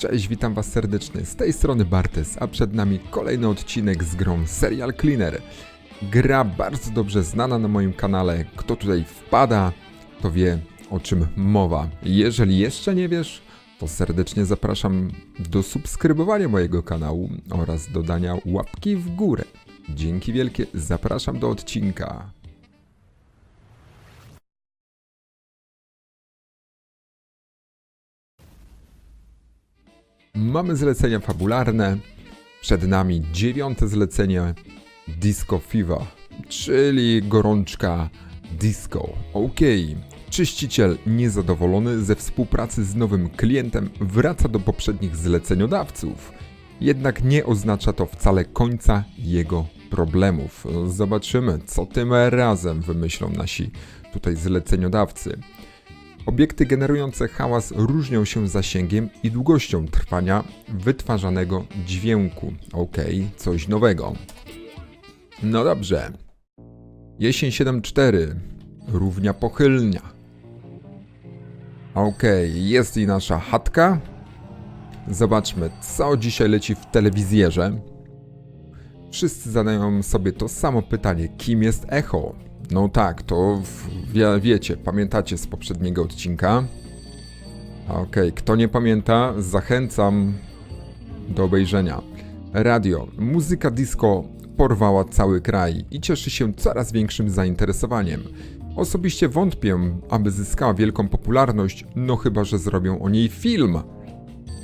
Cześć, witam was serdecznie. Z tej strony Bartes, a przed nami kolejny odcinek z grą Serial Cleaner. Gra bardzo dobrze znana na moim kanale. Kto tutaj wpada, to wie o czym mowa. Jeżeli jeszcze nie wiesz, to serdecznie zapraszam do subskrybowania mojego kanału oraz dodania łapki w górę. Dzięki wielkie, zapraszam do odcinka. Mamy zlecenia fabularne. Przed nami dziewiąte zlecenie Disco Fever, czyli gorączka disco. Okej. Czyściciel niezadowolony ze współpracy z nowym klientem wraca do poprzednich zleceniodawców. Jednak nie oznacza to wcale końca jego problemów. Zobaczymy, co tym razem wymyślą nasi tutaj zleceniodawcy. Obiekty generujące hałas różnią się zasięgiem i długością trwania wytwarzanego dźwięku. Ok, coś nowego. No dobrze. Jesień 7.4. Równia pochylnia. Ok, jest i nasza chatka. Zobaczmy, co dzisiaj leci w telewizjerze. Wszyscy zadają sobie to samo pytanie: kim jest echo? No tak, to wiecie, pamiętacie z poprzedniego odcinka. Okej, kto nie pamięta, zachęcam do obejrzenia. Radio. Muzyka disco porwała cały kraj i cieszy się coraz większym zainteresowaniem. Osobiście wątpię, aby zyskała wielką popularność, no chyba, że zrobią o niej film.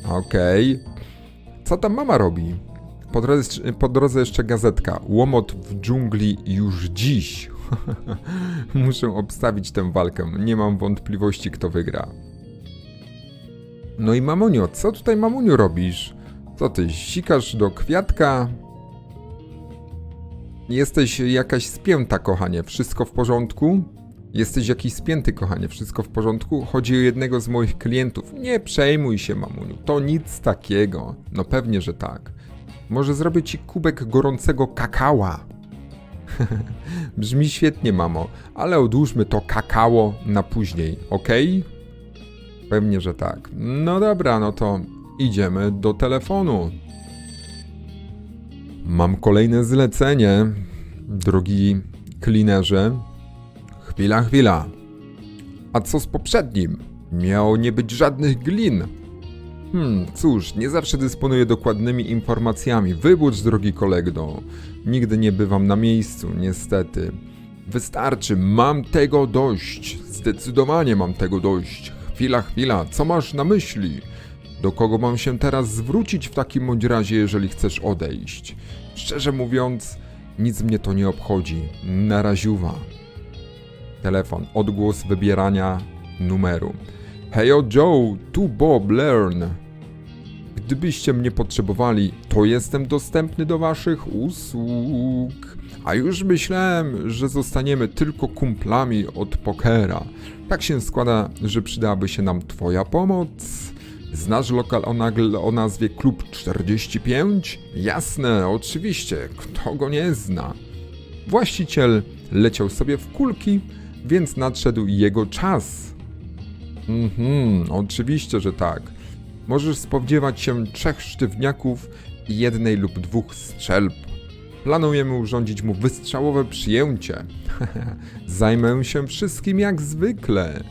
Okej. Co tam mama robi? Po drodze, po drodze jeszcze gazetka. Łomot w dżungli już dziś. Muszę obstawić tę walkę. Nie mam wątpliwości, kto wygra. No i mamunio, co tutaj mamuniu robisz? Co ty, sikasz do kwiatka? Jesteś jakaś spięta, kochanie. Wszystko w porządku? Jesteś jakiś spięty, kochanie. Wszystko w porządku? Chodzi o jednego z moich klientów. Nie przejmuj się, mamuniu. To nic takiego. No pewnie, że tak. Może zrobię ci kubek gorącego kakała. Brzmi świetnie, mamo, ale odłóżmy to kakao na później, ok? Pewnie, że tak. No dobra, no to idziemy do telefonu. Mam kolejne zlecenie, drogi klinerze. Chwila, chwila. A co z poprzednim? Miało nie być żadnych glin. Hmm, cóż, nie zawsze dysponuję dokładnymi informacjami. Wybacz, drogi kolego. Nigdy nie bywam na miejscu, niestety. Wystarczy, mam tego dość. Zdecydowanie mam tego dość. Chwila, chwila, co masz na myśli? Do kogo mam się teraz zwrócić w takim bądź razie, jeżeli chcesz odejść? Szczerze mówiąc, nic mnie to nie obchodzi. Naraziuwa. Telefon, odgłos wybierania numeru. Hejo Joe, tu Bob Learn. Gdybyście mnie potrzebowali, to jestem dostępny do waszych usług. A już myślałem, że zostaniemy tylko kumplami od pokera. Tak się składa, że przydałaby się nam twoja pomoc. Znasz lokal o, o nazwie Klub 45? Jasne, oczywiście, kto go nie zna. Właściciel leciał sobie w kulki, więc nadszedł jego czas. Mhm, oczywiście, że tak. Możesz spodziewać się trzech sztywniaków i jednej lub dwóch strzelb. Planujemy urządzić mu wystrzałowe przyjęcie. Zajmę się wszystkim jak zwykle.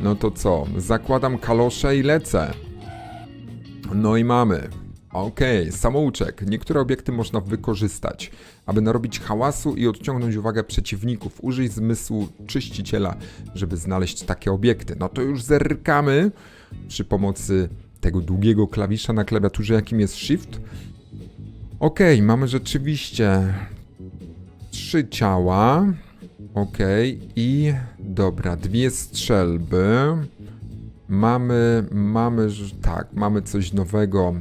No to co, zakładam kalosze i lecę. No i mamy. Okej, samouczek. Niektóre obiekty można wykorzystać, aby narobić hałasu i odciągnąć uwagę przeciwników. Użyj zmysłu czyściciela, żeby znaleźć takie obiekty. No to już zerkamy przy pomocy tego długiego klawisza na klawiaturze, jakim jest Shift. Okej, mamy rzeczywiście trzy ciała. Okej, i dobra, dwie strzelby. Mamy, mamy, tak, mamy coś nowego,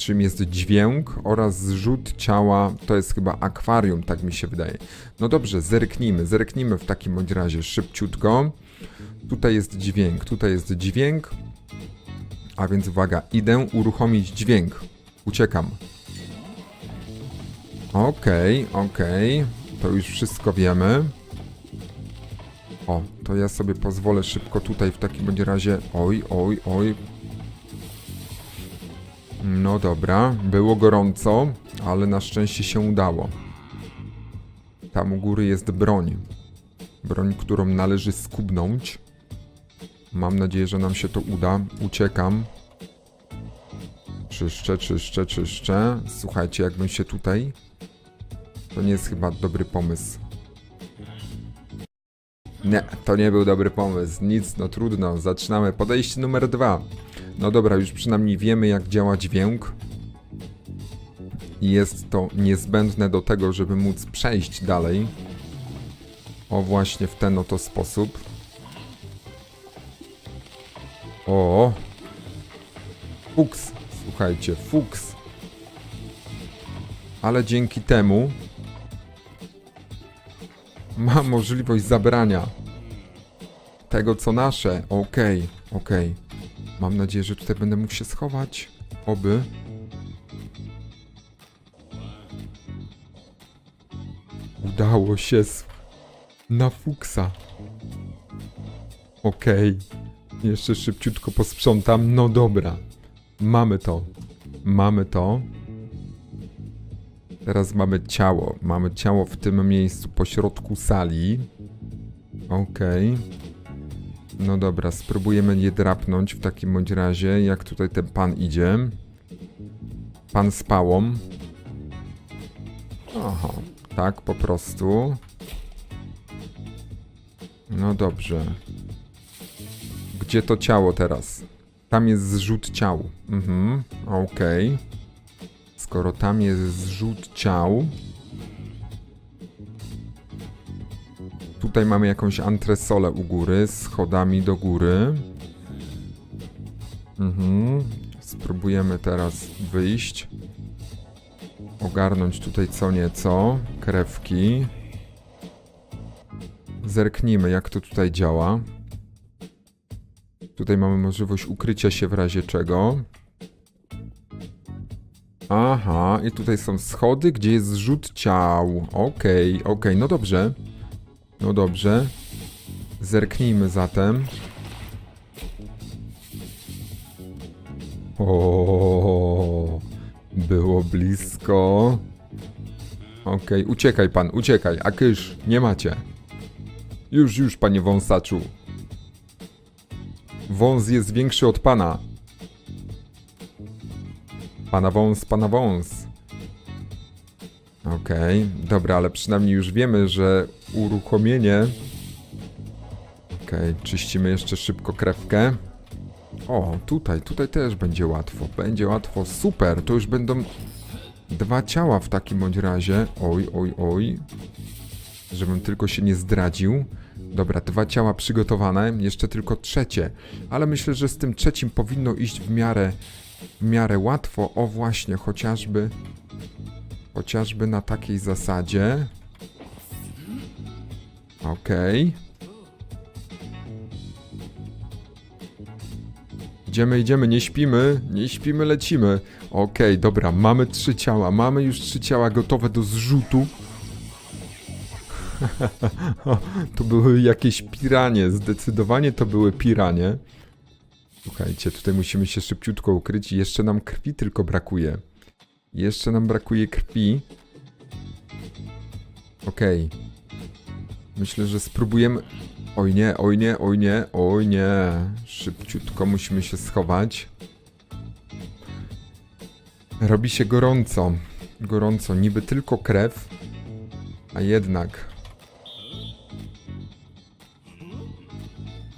czym jest dźwięk oraz zrzut ciała, to jest chyba akwarium, tak mi się wydaje. No dobrze, zerknijmy, zerknijmy w takim bądź razie szybciutko. Tutaj jest dźwięk, tutaj jest dźwięk, a więc uwaga, idę uruchomić dźwięk. Uciekam. Okej, okej, to już wszystko wiemy. O, to ja sobie pozwolę szybko tutaj w takim bądź razie. Oj, oj, oj. No dobra, było gorąco, ale na szczęście się udało. Tam u góry jest broń. Broń, którą należy skubnąć. Mam nadzieję, że nam się to uda. Uciekam. Czyszczę, czyszczę, czyszczę. Słuchajcie, jakbym się tutaj... To nie jest chyba dobry pomysł. Nie, to nie był dobry pomysł. Nic, no trudno. Zaczynamy. Podejście numer dwa. No dobra, już przynajmniej wiemy, jak działa dźwięk. I jest to niezbędne do tego, żeby móc przejść dalej. O, właśnie w ten oto sposób. O! Fuks, słuchajcie, fuks. Ale dzięki temu mam możliwość zabrania tego, co nasze. Okej, okej. Mam nadzieję, że tutaj będę mógł się schować. Oby. Udało się na fuksa. Okej. Jeszcze szybciutko posprzątam. No dobra. Mamy to. Mamy to. Teraz mamy ciało. Mamy ciało w tym miejscu po środku sali. Okej. No dobra, spróbujemy je drapnąć w takim bądź razie, jak tutaj ten pan idzie. Pan z pałą. Aha, tak po prostu. No dobrze. Gdzie to ciało teraz? Tam jest zrzut ciał. Mhm, okej. Skoro tam jest zrzut ciał, Tutaj mamy jakąś antresolę u góry, schodami do góry. Mhm. Spróbujemy teraz wyjść. Ogarnąć tutaj co nieco. Krewki. Zerknijmy, jak to tutaj działa. Tutaj mamy możliwość ukrycia się w razie czego. Aha, i tutaj są schody, gdzie jest zrzut ciał. Okej, okej, no dobrze. No dobrze. Zerknijmy zatem. O, było blisko. Okej, uciekaj pan, uciekaj. A kysz, nie macie. Już, już, panie wąsaczu. Wąs jest większy od pana. Pana wąs, pana wąs. Okej, dobra, ale przynajmniej już wiemy, że uruchomienie. Okej, czyścimy jeszcze szybko krewkę. O, tutaj, tutaj też będzie łatwo. Będzie łatwo, super. To już będą dwa ciała w takim bądź razie. Oj, oj, oj. Żebym tylko się nie zdradził. Dobra, dwa ciała przygotowane, jeszcze tylko trzecie. Ale myślę, że z tym trzecim powinno iść w miarę, w miarę łatwo. O właśnie, chociażby Chociażby na takiej zasadzie. Okej. Idziemy, idziemy, nie śpimy, nie śpimy, lecimy. Okej, dobra, mamy trzy ciała, mamy już trzy ciała gotowe do zrzutu. to były jakieś piranie, zdecydowanie to były piranie. Słuchajcie, tutaj musimy się szybciutko ukryć i jeszcze nam krwi tylko brakuje. Jeszcze nam brakuje krwi. Okej. Myślę, że spróbujemy... Oj nie, oj nie, oj nie, oj nie. Szybciutko musimy się schować. Robi się gorąco. Gorąco. Niby tylko krew, a jednak...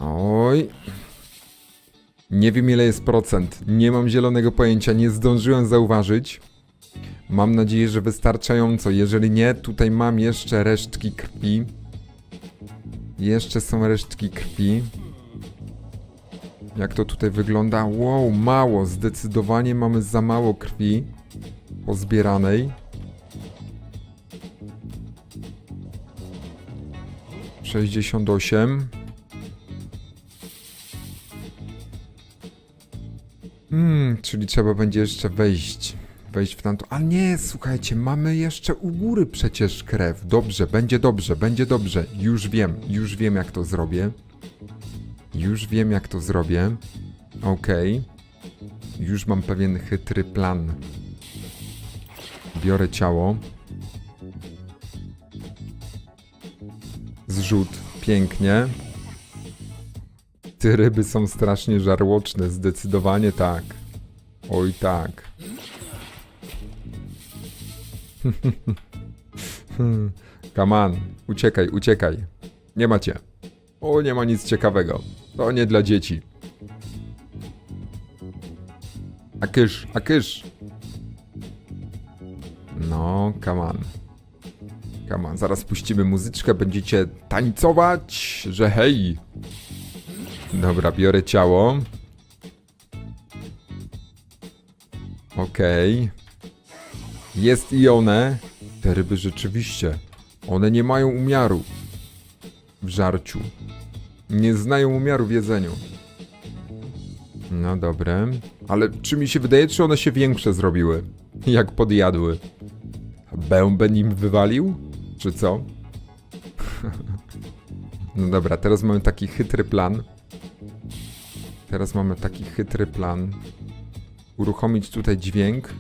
Oj. Nie wiem ile jest procent. Nie mam zielonego pojęcia. Nie zdążyłem zauważyć. Mam nadzieję, że wystarczająco. Jeżeli nie, tutaj mam jeszcze resztki krwi. Jeszcze są resztki krwi. Jak to tutaj wygląda? Wow, mało. Zdecydowanie mamy za mało krwi pozbieranej. Sześćdziesiąt osiem. Hmm, czyli trzeba będzie jeszcze wejść. Wejść w tamto. A nie, słuchajcie, mamy jeszcze u góry przecież krew. Dobrze, będzie dobrze, będzie dobrze. Już wiem, już wiem jak to zrobię. Już wiem jak to zrobię. Okej. Już mam pewien chytry plan. Biorę ciało. Zrzut. Pięknie. Te ryby są strasznie żarłoczne. Zdecydowanie tak. Oj tak. Come on. Uciekaj, uciekaj. Nie macie. O, nie ma nic ciekawego. To nie dla dzieci. A kysz, a kysz. No, come on. Come on, zaraz puścimy muzyczkę, będziecie tańcować, że hej. Dobra, biorę ciało. Okej. Jest i one. Te ryby rzeczywiście. One nie mają umiaru w żarciu. Nie znają umiaru w jedzeniu. No dobre. Ale czy mi się wydaje, czy one się większe zrobiły? Jak podjadły? Bęben im wywalił? Czy co? No dobra, teraz mamy taki chytry plan. Teraz mamy taki chytry plan. Uruchomić tutaj dźwięk.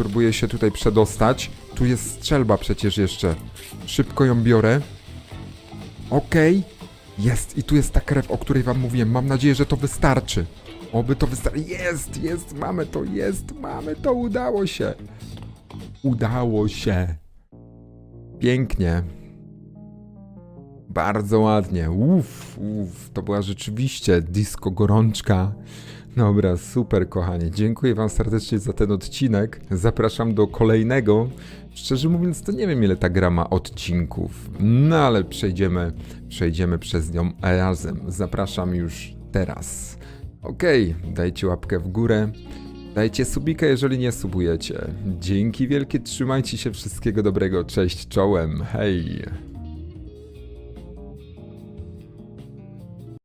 Spróbuję się tutaj przedostać. Tu jest strzelba przecież jeszcze. Szybko ją biorę. Okej. Jest. I tu jest ta krew, o której wam mówiłem. Mam nadzieję, że to wystarczy. Oby to wystarczy. Jest, jest, mamy to, jest, mamy to, udało się. Udało się. Pięknie. Bardzo ładnie. Uff, uff, to była rzeczywiście disco gorączka. Dobra, super kochanie. Dziękuję wam serdecznie za ten odcinek. Zapraszam do kolejnego. Szczerze mówiąc, to nie wiem ile ta gra ma odcinków. No ale przejdziemy, przejdziemy przez nią razem. Zapraszam już teraz. Okej, dajcie łapkę w górę. Dajcie subika, jeżeli nie subujecie. Dzięki wielkie, trzymajcie się, wszystkiego dobrego, cześć, czołem, hej!